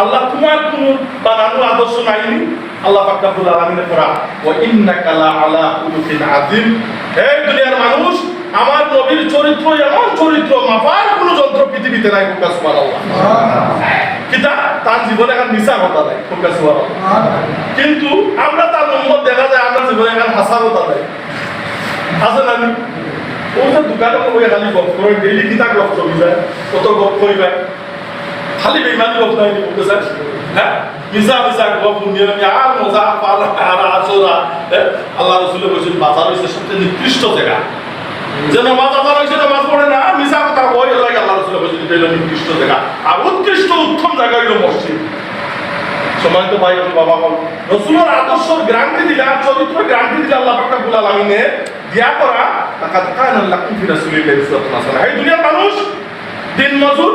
আল্লাহ তোমার কোন বানানো আদর্শ নাইনি। আল্লাহ পাক রব্বুল আলামিনের পড়া ওয়া ইন্নাকা লা আলা খুলুকিন আযীম। হে দুনিয়ার মানুষ আমার নবীর চরিত্র এমন চরিত্র মাপার কোনো যন্ত্র পৃথিবীতে নাই ফোকাস সুবহানাল্লাহ। কিতা? তার জীবনে এখন মিশা কথা নাই ফোকাস সুবহানাল্লাহ। কিন্তু আমরা তার নম্বর দেখা যায় আমরা জীবনে এখন হাসা কথা নাই। আছে না নি? ও যে দোকানে কই খালি গপ করে ডেইলি কিতা গপ চলি যায় কত গপ কইবা খালি বেইমানি গপ নাই নি বুঝতে হ্যাঁ? মিশা মিশা গপ নিয়ে আমি, আর মজা পার আর আসরা আল্লাহ রাসূল বলেছেন, বাজার হইছে সবচেয়ে নিকৃষ্ট জায়গা। যে নামাজ আদার হইছে নামাজ পড়ে না মিশা কথা কই লাগে আল্লাহ রাসূল বলেছেন, এটা হলো নিকৃষ্ট জায়গা। আর উৎকৃষ্ট, উত্তম জায়গা হইল মসজিদ। সম্মানিত ভাই এবং বাবা বল রসুলের আদর্শর গ্রান্টি দিলে আর চরিত্র গ্রান্টি দিলে আল্লাহ পাক রব্বুল আলামিনে দিয়া করা তাকাত কানা লাকুম ফি রাসূলিল্লাহি সাল্লাল্লাহু আলাইহি ওয়াসাল্লাম। এই দুনিয়ার মানুষ দিন মজুর